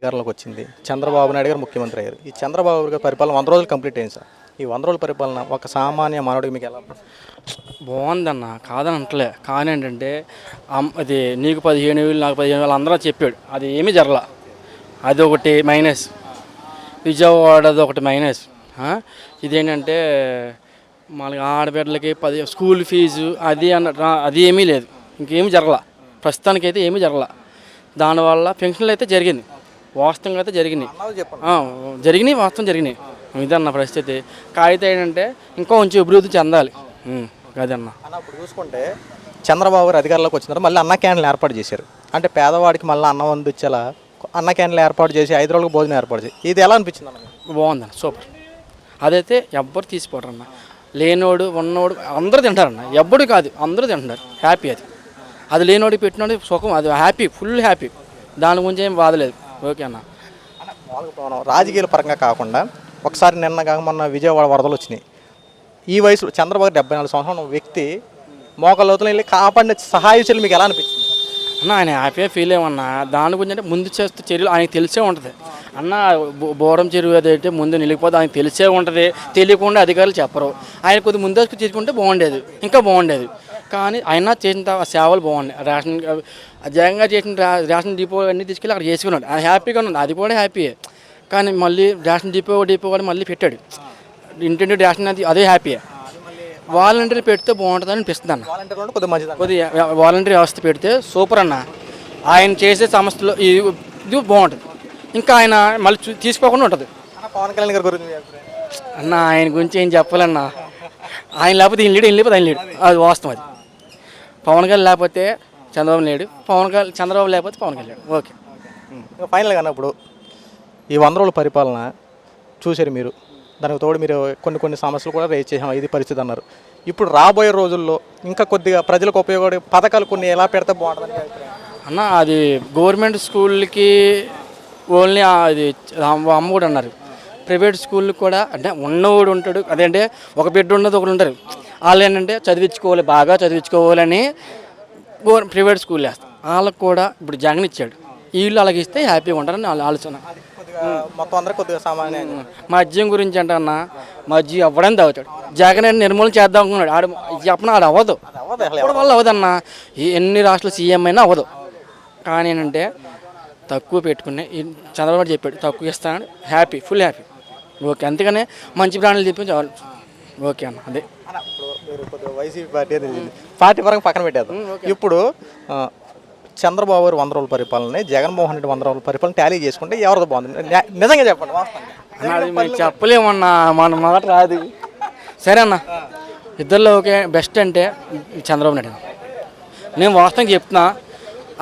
అధికారంలోకి వచ్చింది చంద్రబాబు నాయుడు గారు ముఖ్యమంత్రి అయ్యారు. ఈ చంద్రబాబు గారి పరిపాలన వంద రోజులు కంప్లీట్ అయింది సార్. ఈ వంద రోజుల పరిపాలన ఒక సామాన్య మానవుడికి మీకు ఎలా అనిపిస్తుంది? బాగుందన్న కాదని అంటలే కానీ ఏంటంటే అది నీకు పదిహేను వేలు నాకు పదిహేను వేలు అందరూ చెప్పాడు. అది ఏమీ జరల అది ఒకటి మైనస్. విజయవాడది ఒకటి మైనస్. ఇదేంటంటే మనకి ఆడబిడ్డలకి పది స్కూల్ ఫీజు అది అన్న అది ఏమీ లేదు. ఇంకేమీ జరగల. ప్రస్తుతానికైతే ఏమీ జరగల. దానివల్ల పెన్షన్లు అయితే జరిగింది. వాస్తవంగా అయితే జరిగినాయి. జరిగినాయి వాస్తవం జరిగినాయి. ఇదన్న పరిస్థితి. కాగితం ఏంటంటే ఇంకా కొంచెం అభివృద్ధి చెందాలి. అదన్న. అన్న ఇప్పుడు చూసుకుంటే చంద్రబాబు గారు అధికారంలోకి వచ్చిన తర్వాత మళ్ళీ అన్న క్యాన్లు ఏర్పాటు చేశారు. అంటే పేదవాడికి మళ్ళీ అన్నం అందించేలా అన్న క్యాన్లు ఏర్పాటు చేసి ఐదు రోజులకు భోజనం ఏర్పాటు చేసి ఇది ఎలా అనిపించింది అన్న? బాగుందన్న సూపర్. అదైతే ఎవ్వరు తీసిపోవరు అన్న. లేనోడు ఉన్నోడు అందరూ తింటారన్న ఎవ్వడు కాదు అందరూ తింటున్నారు హ్యాపీ అది. అది లేనోడు పెట్టినోడు సుఖం అది హ్యాపీ ఫుల్ హ్యాపీ. దాని గురించి ఏం బాధలేదు ఓకే అన్న. రాజకీయాల పరంగా కాకుండా ఒకసారి నిన్న కాక మొన్న విజయవాడ వరదలు వచ్చినాయి. ఈ వయసులో చంద్రబాబు డెబ్బై నాలుగు సంవత్సరాల ఉన్న వ్యక్తి మోకాళ్ళతో వెళ్ళి కాపాడిన సహాయ చర్యలు మీకు ఎలా అనిపించింది అన్న ఆయన హ్యాపీగా ఫీల్ అయ్యమన్నా. దాని గురించి అంటే ముందు చేస్తే చర్యలు ఆయనకి తెలిసే ఉంటుంది. అన్న బోరం చెరువు అదైతే ముందు నిలిగిపోతే ఆయనకు తెలిసే ఉంటుంది. తెలియకుండా అధికారులు చెప్పరు. ఆయన కొద్ది ముందు చేసుకుంటే బాగుండేది. ఇంకా బాగుండేది. కానీ ఆయన చేసిన సేవలు బాగున్నాయి. రేషన్ జగన్గా చేసిన రేషన్ డిపో అన్నీ తీసుకెళ్ళి అక్కడ చేసుకున్నాడు ఆయన హ్యాపీగా ఉన్నాడు. అది కూడా హ్యాపీయే కానీ మళ్ళీ రేషన్ డిపో డిపో కూడా మళ్ళీ పెట్టాడు. ఇంటింటి రేషన్ అది అదే హ్యాపీయే వాలంటీర్ పెడితే బాగుంటుందని అనిపిస్తుంది అన్న. కొద్దిగా వాలంటరీ వ్యవస్థ పెడితే సూపర్ అన్న. ఆయన చేసే సంస్థలో ఇది బాగుంటుంది. ఇంకా ఆయన మళ్ళీ తీసుకోకుండా ఉంటుంది. అన్న పవన్ కళ్యాణ్ గారి గురించి? అన్న ఆయన గురించి ఏం చెప్పాలన్నా. ఆయన లేకపోతే ఈయన లేడు ఈయన లేకపోతే ఆయన లేడు. అది వాస్తవం అది. పవన్ కళ్యాణ్ లేకపోతే చంద్రబాబు లేడు. పవన్ కళ్యాణ్ చంద్రబాబు లేకపోతే పవన్ కళ్యాణ్. ఓకే. ఫైనల్గా అన్నప్పుడు ఈ వంద రోజుల పరిపాలన చూశారు మీరు. దానికి తోడు మీరు కొన్ని కొన్ని సమస్యలు కూడా రేజ్ చేసాం ఇది పరిస్థితి అన్నారు. ఇప్పుడు రాబోయే రోజుల్లో ఇంకా కొద్దిగా ప్రజలకు ఉపయోగపడే పథకాలు కొన్ని ఎలా పెడితే బాగుంటుందని అభిప్రాయం? అన్న అది గవర్నమెంట్ స్కూల్కి ఓన్లీ అది అమ్మ అమ్మ కూడా అన్నారు. ప్రైవేట్ స్కూల్ కూడా అంటే ఉన్నవాడు ఉంటాడు. అదేంటే ఒక బిడ్డ ఉన్నది ఒకరు ఉంటారు. వాళ్ళు ఏంటంటే చదివించుకోవాలి బాగా చదివించుకోవాలని ప్రైవేట్ స్కూల్ వేస్తారు వాళ్ళకి కూడా ఇప్పుడు జగన్ ఇచ్చాడు. వీళ్ళు అలాగే ఇస్తే హ్యాపీగా ఉంటారని వాళ్ళ ఆలోచన. కొద్దిగా మొత్తం అందరూ కొద్దిగా సామాన్య మద్యం గురించి అంటే అన్న మద్యం అవ్వడం తాగుతాడు. జగన్ నిర్మూలన చేద్దాం అనుకున్నాడు. ఆడు చెప్పిన ఆడు అవ్వదు. అవ్వదు వల్ల అవ్వదన్న ఎన్ని రాష్ట్రాలు సీఎం అయినా అవ్వదు. కానీ ఏంటంటే తక్కువ పెట్టుకుని చంద్రబాబు చెప్పాడు తక్కువ ఇస్తానని హ్యాపీ ఫుల్ హ్యాపీ. ఓకే అందుకనే మంచి ప్రాణాలు చెప్పి చాలు ఓకే అన్న అదే. కొద్దిగా వైసీపీ పార్టీ. పార్టీ పరంగా పక్కన పెట్టేద్దాం. ఇప్పుడు చంద్రబాబు గారు వంద రోజుల పరిపాలన జగన్మోహన్ రెడ్డి వంద రోజుల పరిపాలన టాలీ చేసుకుంటే ఎవరిది బాగుంది. నిజంగా చెప్పండి వాస్తవంగా. చెప్పలేమన్నా మన మాట రాదు సరే అన్న ఇద్దరిలో ఓకే బెస్ట్ అంటే చంద్రబాబు నాయుడు. నేను వాస్తవంగా చెప్తున్నా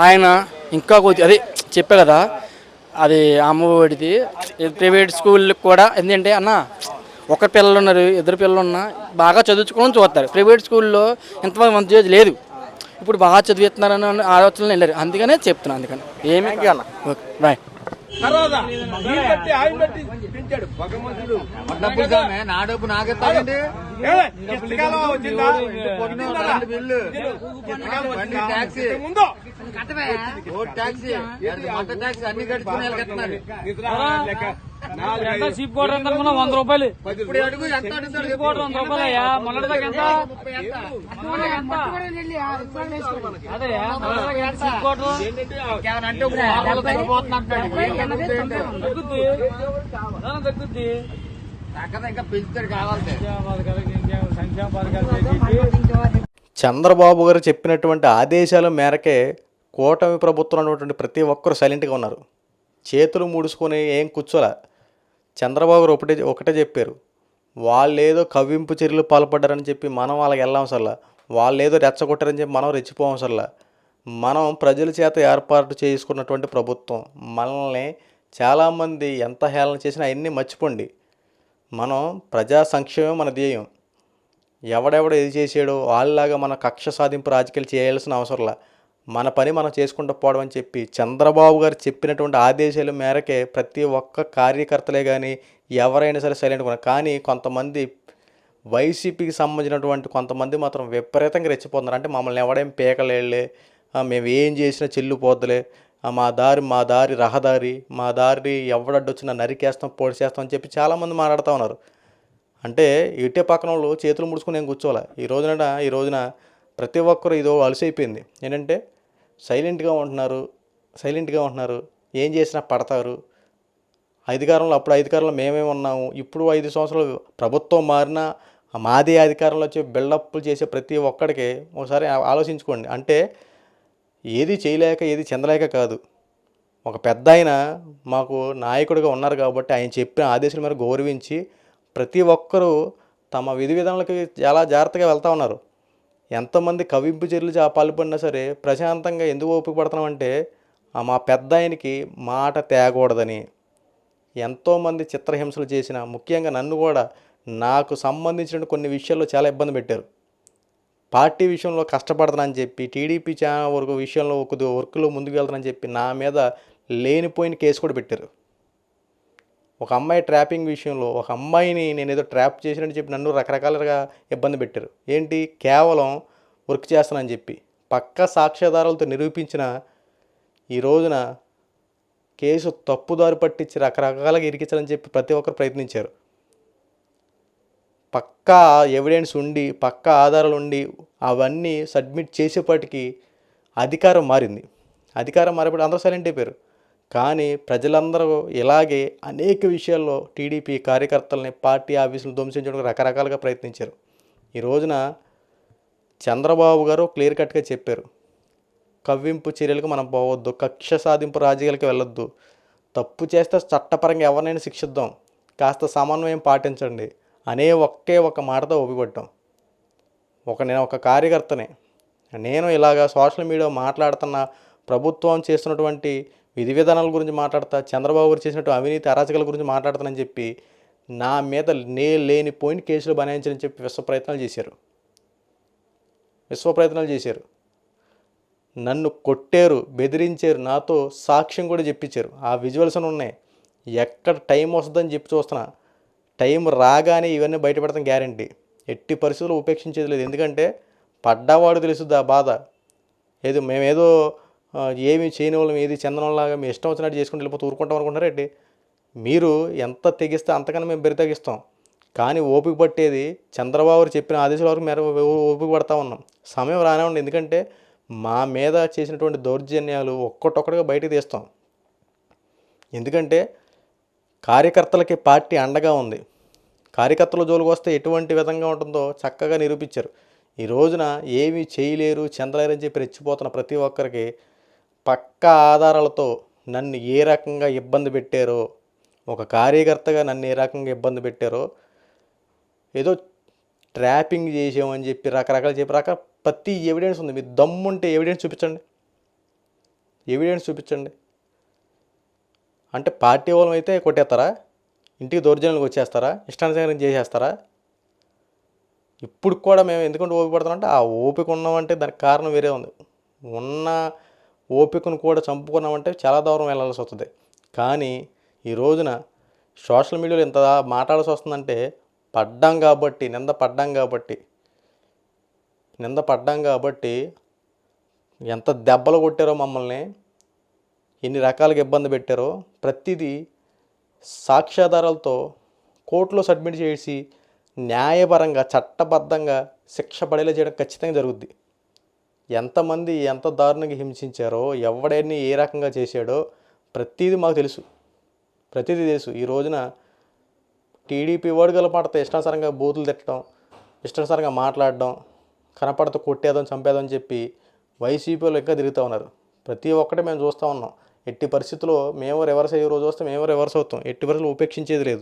ఆయన ఇంకా కొద్ది అదే చెప్పా కదా అది అమ్మఒడిది ప్రైవేట్ స్కూళ్ళకి కూడా ఎందుకంటే అన్న ఒక పిల్లలు ఉన్నారు ఇద్దరు పిల్లలు ఉన్నా బాగా చదువుకోవడం చూస్తారు. ప్రైవేట్ స్కూల్లో ఎంతమంది మంచి లేదు. ఇప్పుడు బాగా చదివిస్తున్నారని ఆలోచనలు వెళ్ళారు అందుకనే చెప్తున్నాను అందుకని. ఏమి. Okay bye. నా డబ్బు నాకెత్తాడండి ట్యాక్సీ అన్ని కట్టుకుని కోటర్ ఎంత అనుకున్నా వంద రూపాయలు. ఇప్పుడు అడుగు ఎంత అడుగుతాడు సీప్ కోటర్ వంద రూపాయలు అయ్యా. మొన్నటి దాకా ఎంత? అదయ్యా, కోటర్? తగ్గుద్ది. తగ్గుద్ది. ఇంకా పెంచుతాడు కావాలి సంక్షేమ పథకాలు చంద్రబాబు గారు చెప్పినటువంటి ఆదేశాల మేరకే కూటమి ప్రభుత్వం ఉన్నటువంటి ప్రతి ఒక్కరు సైలెంట్గా ఉన్నారు. చేతులు ముడుచుకొని ఏం కూర్చోలే. చంద్రబాబు గారు ఒకటే ఒకటే చెప్పారు. వాళ్ళు ఏదో కవ్వింపు చర్యలు పాల్పడ్డారని చెప్పి మనం వాళ్ళకి వెళ్ళాం వాళ్ళు ఏదో రెచ్చగొట్టారని చెప్పి మనం రెచ్చిపోవం మనం ప్రజల చేత ఏర్పాటు చేసుకున్నటువంటి ప్రభుత్వం. మనల్ని చాలామంది ఎంత హేళన చేసినా అవన్నీ మర్చిపోండి. మనం ప్రజా సంక్షేమం మన ధ్యేయం. ఎవడెవడ ఏది చేసాడో వాళ్ళలాగా మన కక్ష సాధింపు రాజకీయాలు చేయాల్సిన అవసరంలా మన పని మనం చేసుకుంటూ పోవడం అని చెప్పి చంద్రబాబు గారు చెప్పినటువంటి ఆదేశాల మేరకే ప్రతి ఒక్క కార్యకర్తలే కానీ ఎవరైనా సరే సైలెంట్ కొన కానీ కొంతమంది వైసీపీకి సంబంధించినటువంటి కొంతమంది మాత్రం విపరీతంగా రెచ్చిపోతున్నారు. అంటే మమ్మల్ని ఎవడేం పీకలేళ్ళే మేము ఏం చేసినా చెల్లిపోద్దులే మా దారి మా దారి రహదారి మా దారి ఎవడడ్డొచ్చినా నరికేస్తాం పొడిచేస్తాం అని చెప్పి చాలామంది మాట్లాడుతూ ఉన్నారు. అంటే ఇటే పక్కన వాళ్ళు చేతులు ముడుచుకుని నేను కూర్చోవాలి? ఈ రోజున ఈ రోజున ప్రతి ఒక్కరు ఇదో అలసైపోయింది. ఏంటంటే సైలెంట్గా ఉంటున్నారు సైలెంట్గా ఉంటున్నారు ఏం చేసినా పడతారు. అధికారంలో అప్పుడు అధికారంలో మేమే ఉన్నాము. ఇప్పుడు ఐదు సంవత్సరాలు ప్రభుత్వం మారినా మాదే అధికారంలో వచ్చి బిల్డప్లు చేసే ప్రతి ఒక్కడికి ఒకసారి ఆలోచించుకోండి. అంటే ఏది చేయలేక ఏది చెందలేక కాదు. ఒక పెద్ద ఆయన మాకు నాయకుడిగా ఉన్నారు కాబట్టి ఆయన చెప్పిన ఆదేశాల మేరకు గౌరవించి ప్రతి ఒక్కరూ తమ విధి విధానాలకి చాలా జాగ్రత్తగా వెళ్తూ ఉన్నారు. ఎంతమంది కవింపు చర్యలు చా- పాల్పడినా సరే ప్రశాంతంగా ఎందుకు ఓపిక పడుతున్నామంటే ఆ మా పెద్ద ఆయనకి మాట తేగకూడదని ఎంతోమంది చిత్రహింసలు చేసిన ముఖ్యంగా నన్ను కూడా నాకు సంబంధించిన కొన్ని విషయాల్లో చాలా ఇబ్బంది పెట్టారు. పార్టీ విషయంలో కష్టపడతానని చెప్పి టీడీపీ ఛానల్ వరకు విషయంలో కొద్దిగా వర్క్లో ముందుకు వెళ్తానని చెప్పి నా మీద లేనిపోయిన కేసు కూడా పెట్టారు. ఒక అమ్మాయి ట్రాపింగ్ విషయంలో ఒక అమ్మాయిని నేను ఏదో ట్రాప్ చేశానని చెప్పి నన్ను రకరకాలుగా ఇబ్బంది పెట్టారు. ఏంటి? కేవలం వర్క్ చేస్తానని చెప్పి. పక్క సాక్ష్యాధారాలతో నిరూపించిన ఈ రోజున కేసు తప్పుదారి పట్టించి రకరకాలుగా ఇరికించాలని చెప్పి ప్రతి ఒక్కరు ప్రయత్నించారు. పక్కా ఎవిడెన్స్ ఉండి పక్కా ఆధారాలు ఉండి అవన్నీ సబ్మిట్ చేసేపాటికి అధికారం మారింది. అధికారం మారినప్పుడు అందరూ సైలెంట్ అయిపోయారు. కానీ ప్రజలందరూ ఇలాగే అనేక విషయాల్లో టీడీపీ కార్యకర్తల్ని పార్టీ ఆఫీసులు ధ్వంసించడానికి రకరకాలుగా ప్రయత్నించారు. ఈ రోజున చంద్రబాబు గారు క్లియర్ కట్గా చెప్పారు. కవ్వింపు చర్యలకు మనం పోవద్దు కక్ష సాధింపు రాజకీయాలకు వెళ్ళొద్దు. తప్పు చేస్తే చట్టపరంగా ఎవరినైనా శిక్షిద్దాం. కాస్త సమన్వయం పాటించండి. అనే ఒకే ఒక మాటతో ఒప్పిపడ్డాం ఒక నేను ఒక కార్యకర్తనే. నేను ఇలాగా సోషల్ మీడియా మాట్లాడుతున్న ప్రభుత్వం చేస్తున్నటువంటి విధి విధానాల గురించి మాట్లాడతా చంద్రబాబు గారు చేసినట్టు అవినీతి అరాచకాల గురించి మాట్లాడతానని చెప్పి నా మీద నే లేని పోయిన కేసులు బనాయించని చెప్పి విశ్వ ప్రయత్నాలు చేశారు. విశ్వ ప్రయత్నాలు చేశారు. నన్ను కొట్టారు బెదిరించారు నాతో సాక్ష్యం కూడా చెప్పించారు. ఆ విజువల్స్ అని ఉన్నాయి. ఎక్కడ టైం వస్తుందని చెప్పి చూస్తున్నా. టైం రాగానే ఇవన్నీ బయటపడతాం గ్యారంటీ. ఎట్టి పరిస్థితుల్లో ఉపేక్షించేది లేదు. ఎందుకంటే పడ్డవాడు తెలుస్తుంది ఆ బాధ. ఏదో మేమేదో ఏమి చేయని వాళ్ళం ఏది చందనంలాగా మీ ఇష్టం వచ్చినట్టు చేసుకుంటూ వెళ్ళిపోతే ఊరుకుంటాం అనుకుంటారేంటి మీరు ఎంత తెగిస్తే అంతకన్నా మేము బెరితెగిస్తాం కానీ ఓపిక పట్టేది చంద్రబాబు చెప్పిన ఆదేశాల వరకు మేర ఓపిక పడతా ఉన్నాం. సమయం రానే ఉంది. ఎందుకంటే మా మీద చేసినటువంటి దౌర్జన్యాలు ఒక్కటొక్కటిగా బయటకు తీస్తాం. ఎందుకంటే కార్యకర్తలకి పార్టీ అండగా ఉంది. కార్యకర్తల జోలికి వస్తే ఎటువంటి విధంగా ఉంటుందో చక్కగా నిరూపించారు. ఈ రోజున ఏమీ చేయలేరు చెందలేరని చెప్పి రెచ్చిపోతున్న ప్రతి ఒక్కరికి పక్కా ఆధారాలతో నన్ను ఏ రకంగా ఇబ్బంది పెట్టారో ఒక కార్యకర్తగా నన్ను ఏ రకంగా ఇబ్బంది పెట్టారో ఏదో ట్రాపింగ్ చేసామని చెప్పి రకరకాలు చెప్పి రక ప్రతి ఎవిడెన్స్ ఉంది. మీరు దమ్ముంటే ఎవిడెన్స్ చూపించండి. ఎవిడెన్స్ చూపించండి. అంటే పార్టీ వాళ్ళం అయితే కొట్టేస్తారా? ఇంటికి దౌర్జన్యాలకు వచ్చేస్తారా? ఇష్టానుసారం చేసేస్తారా? ఇప్పుడు కూడా మేము ఎందుకంటే ఓపిక పడుతున్నామంటే ఆ ఓపిక ఉన్నామంటే దానికి కారణం వేరే ఉంది. ఉన్న ఓపికను కూడా చంపుకున్నామంటే చాలా దూరం వెళ్ళాల్సి వస్తుంది. కానీ ఈ రోజున సోషల్ మీడియాలో ఎంత మాట్లాడాల్సి వస్తుందంటే పడ్డాం కాబట్టి నింద పడ్డాం కాబట్టి నింద పడ్డాం కాబట్టి ఎంత దెబ్బలు కొట్టారో మమ్మల్ని ఎన్ని రకాలుగా ఇబ్బంది పెట్టారో ప్రతిదీ సాక్ష్యాధారాలతో కోర్టులో సబ్మిట్ చేసి న్యాయపరంగా చట్టబద్ధంగా శిక్ష పడేలా చేయడం ఖచ్చితంగా జరుగుద్ది. ఎంతమంది ఎంత దారుణంగా హింసించారో ఎవడైనా ఏ రకంగా చేశాడో ప్రతిదీ మాకు తెలుసు. ప్రతిదీ తెలుసు. ఈ రోజున టీడీపీ వాడు గలపాడితే ఇష్టానుసారంగా బూతులు తిట్టడం ఇష్టానుసారంగా మాట్లాడడం కనపడతా కొట్టేదాం చంపేదాం చెప్పి వైసీపీలో ఇంకా తిరుగుతూ ఉన్నారు. ప్రతి ఒక్కటి మేము చూస్తూ ఉన్నాం. ఎట్టి పరిస్థితుల్లో మేము రివర్స్ అయ్యే రోజు వస్తే మేము రివర్స్ అవుతాం ఎట్టి పరిస్థితులు ఉపేక్షించేది లేదు.